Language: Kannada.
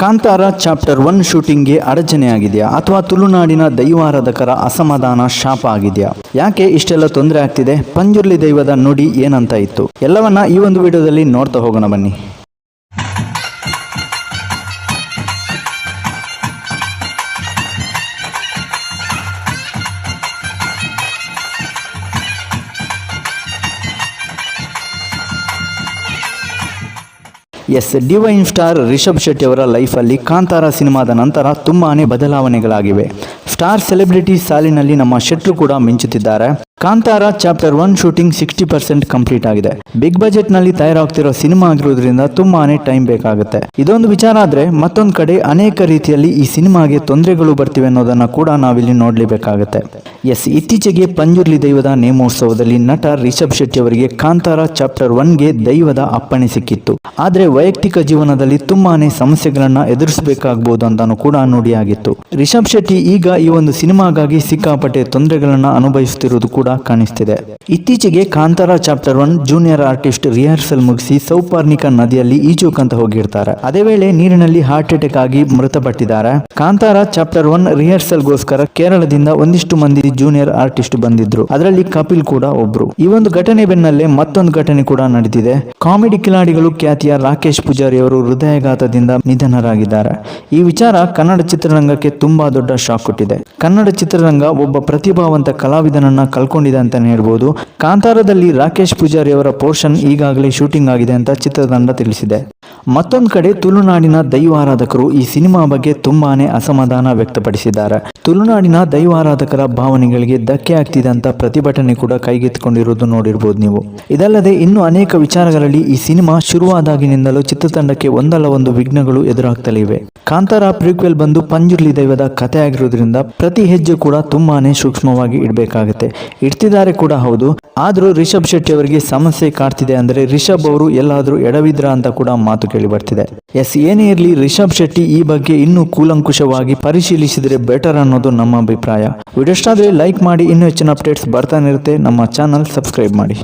ಕಾಂತಾರ ಚಾಪ್ಟರ್ ಒನ್ ಶೂಟಿಂಗ್ಗೆ ಅಡಚಣೆಯಾಗಿದೆಯಾ ಅಥವಾ ತುಳುನಾಡಿನ ದೈವಾರಾಧಕರ ಅಸಮಾಧಾನ ಶಾಪ ಆಗಿದೆಯಾ? ಯಾಕೆ ಇಷ್ಟೆಲ್ಲ ತೊಂದರೆ ಆಗ್ತಿದೆ? ಪಂಜುರ್ಲಿ ದೈವದ ನುಡಿ ಏನಂತ ಇತ್ತು? ಎಲ್ಲವನ್ನ ಈ ಒಂದು ವಿಡಿಯೋದಲ್ಲಿ ನೋಡ್ತಾ ಹೋಗೋಣ ಬನ್ನಿ. Yes divine star Rishab Shetty ಅವರ ಲೈಫಲ್ಲಿ ಕಾಂತಾರ ಸಿನಿಮಾದ ನಂತರ ತುಂಬಾ ಬದಲಾವಣೆಗಳಾಗಿವೆ. ಸ್ಟಾರ್ ಸೆಲೆಬ್ರಿಟಿ ಸಾಲಿನಲ್ಲಿ ನಮ್ಮ ಶೆಟ್ರು ಕೂಡ ಮಿಂಚುತ್ತಿದ್ದಾರೆ. Kantara chapter one shooting sixty percent complete ಆಗಿದೆ. ಬಿಗ್ ಬಜೆಟ್ನಲ್ಲಿ ತಯಾರಾಗ್ತಿರೋ ಸಿನಿಮಾ ಆಗಿರೋದ್ರಿಂದ ತುಂಬಾನೇ ಟೈಮ್ ಬೇಕಾಗುತ್ತೆ. ಇದೊಂದು ವಿಚಾರ ಆದ್ರೆ ಮತ್ತೊಂದು ಕಡೆ ಅನೇಕ ರೀತಿಯಲ್ಲಿ ಈ ಸಿನಿಮಾಗೆ ತೊಂದರೆಗಳು ಬರ್ತಿವೆ ಅನ್ನೋದನ್ನ ಕೂಡ ನಾವಿಲ್ಲಿ ನೋಡ್ಲೇಬೇಕಾಗತ್ತೆ. ಎಸ್, ಇತ್ತೀಚೆಗೆ ಪಂಜುರ್ಲಿ ದೈವದ ನೇಮೋತ್ಸವದಲ್ಲಿ ನಟ ರಿಷಬ್ ಶೆಟ್ಟಿ ಅವರಿಗೆ ಕಾಂತಾರ ಚಾಪ್ಟರ್ ಒನ್ಗೆ ದೈವದ ಅಪ್ಪಣೆ ಸಿಕ್ಕಿತ್ತು. ಆದ್ರೆ ವೈಯಕ್ತಿಕ ಜೀವನದಲ್ಲಿ ತುಂಬಾನೇ ಸಮಸ್ಯೆಗಳನ್ನ ಎದುರಿಸಬೇಕಾಗಬಹುದು ಅಂತಾನು ಕೂಡ ನುಡಿಯಾಗಿತ್ತು ರಿಷಬ್ ಶೆಟ್ಟಿ ಈಗ ಈ ಒಂದು ಸಿನಿಮಾಗಾಗಿ ಸಿಕ್ಕಾಪಟ್ಟೆ ತೊಂದರೆಗಳನ್ನು ಅನುಭವಿಸುತ್ತಿರುವುದು ಕೂಡ ಕಾಣಿಸ್ತಿದೆ. ಇತ್ತೀಚೆಗೆ Kantara chapter one junior artist rehearsal ಮುಗಿಸಿ ಸೌಪರ್ಣಿಕ ನದಿಯಲ್ಲಿ ಈಜುಕಂತ ಹೋಗಿರ್ತಾರೆ. ಅದೇ ವೇಳೆ ನೀರಿನಲ್ಲಿ ಹಾರ್ಟ್ ಅಟ್ಯಾಕ್ ಆಗಿ ಮೃತಪಟ್ಟಿದ್ದಾರೆ. ಕಾಂತಾರ ಚಾಪ್ಟರ್ ಒನ್ ರಿಹರ್ಸಲ್ ಗೋಸ್ಕರ ಕೇರಳದಿಂದ ಒಂದಿಷ್ಟು ಮಂದಿ ಜೂನಿಯರ್ ಆರ್ಟಿಸ್ಟ್ ಬಂದಿದ್ರು. ಅದರಲ್ಲಿ ಕಪಿಲ್ ಕೂಡ ಒಬ್ರು. ಈ ಒಂದು ಘಟನೆ ಬೆನ್ನಲ್ಲೇ ಮತ್ತೊಂದು ಘಟನೆ ಕೂಡ ನಡೆದಿದೆ. ಕಾಮಿಡಿ ಕಿಲಾಡಿಗಳು ಖ್ಯಾತಿಯ ರಾಕೇಶ್ ಪೂಜಾರಿ ಅವರು ಹೃದಯಾಘಾತದಿಂದ ನಿಧನರಾಗಿದ್ದಾರೆ. ಈ ವಿಚಾರ ಕನ್ನಡ ಚಿತ್ರರಂಗಕ್ಕೆ ತುಂಬಾ ದೊಡ್ಡ ಶಾಕ್ ಕೊಟ್ಟಿದೆ. ಕನ್ನಡ ಚಿತ್ರರಂಗ ಒಬ್ಬ ಪ್ರತಿಭಾವಂತ ಕಲಾವಿದನನ್ನ ಕಳ್ಕೊಂಡಿದೆ ಅಂತಾನೆ ಹೇಳ್ಬೋದು. ಕಾಂತಾರದಲ್ಲಿ ರಾಕೇಶ್ ಪೂಜಾರಿ ಅವರ ಪೋರ್ಷನ್ ಈಗಾಗಲೇ ಶೂಟಿಂಗ್ ಆಗಿದೆ ಅಂತ ಚಿತ್ರತಂಡ ತಿಳಿಸಿದೆ. ಮತ್ತೊಂದು ಕಡೆ ತುಳುನಾಡಿನ ದೈವಾರಾಧಕರು ಈ ಸಿನಿಮಾ ಬಗ್ಗೆ ತುಂಬಾನೇ ಅಸಮಾಧಾನ ವ್ಯಕ್ತಪಡಿಸಿದ್ದಾರೆ. ತುಳುನಾಡಿನ ದೈವಾರಾಧಕರ ಭಾವನೆಗಳಿಗೆ ಧಕ್ಕೆ ಆಗ್ತಿದೆ ಅಂತ ಪ್ರತಿಭಟನೆ ಕೂಡ ಕೈಗೆತ್ತಿಕೊಂಡಿರುವುದು ನೋಡಿರ್ಬೋದು ನೀವು. ಇದಲ್ಲದೆ ಇನ್ನು ಅನೇಕ ವಿಚಾರಗಳಲ್ಲಿ ಈ ಸಿನಿಮಾ ಶುರುವಾದಾಗಿನಿಂದಲೂ ಚಿತ್ರತಂಡಕ್ಕೆ ಒಂದಲ್ಲ ಒಂದು ವಿಘ್ನಗಳು ಎದುರಾಗ್ತಲೇ ಇವೆ. ಕಾಂತಾರ ಪ್ರೀಕ್ವೆಲ್ ಬಂದು ಪಂಜುರ್ಲಿ ದೈವದ ಕಥೆ ಆಗಿರೋದ್ರಿಂದ ಪ್ರತಿ ಹೆಜ್ಜೆ ಕೂಡ ತುಂಬಾನೇ ಸೂಕ್ಷ್ಮವಾಗಿ ಇಡಬೇಕಾಗುತ್ತೆ. ಇಡ್ತಿದ್ದಾರೆ ಕೂಡ ಹೌದು. ಆದರೂ ರಿಷಬ್ ಶೆಟ್ಟಿ ಅವರಿಗೆ ಸಮಸ್ಯೆ ಕಾಡ್ತಿದೆ ಅಂದ್ರೆ ರಿಷಬ್ ಅವರು ಎಲ್ಲಾದರೂ ಎಡವಿದ್ರ ಅಂತ ಕೂಡ ಮಾತು ಕೇಳಿ ಬರ್ತಿದೆ. ಎಸ್, ಏನೇ ಇರಲಿ ರಿಷಬ್ ಶೆಟ್ಟಿ ಈ ಬಗ್ಗೆ ಇನ್ನೂ ಕೂಲಂಕುಷವಾಗಿ ಪರಿಶೀಲಿಸಿದರೆ ಬೆಟರ್ ಅನ್ನೋದು ನಮ್ಮ ಅಭಿಪ್ರಾಯ. ವಿಡಿಯೋ ಇಷ್ಟ ಆದರೆ ಲೈಕ್ ಮಾಡಿ, ಇನ್ನೂ ಹೆಚ್ಚಿನ ಅಪ್ಡೇಟ್ಸ್ ಬರ್ತಾನೆ ಇರುತ್ತೆ. ನಮ್ಮ ಚಾನಲ್ ಸಬ್ಸ್ಕ್ರೈಬ್ ಮಾಡಿ.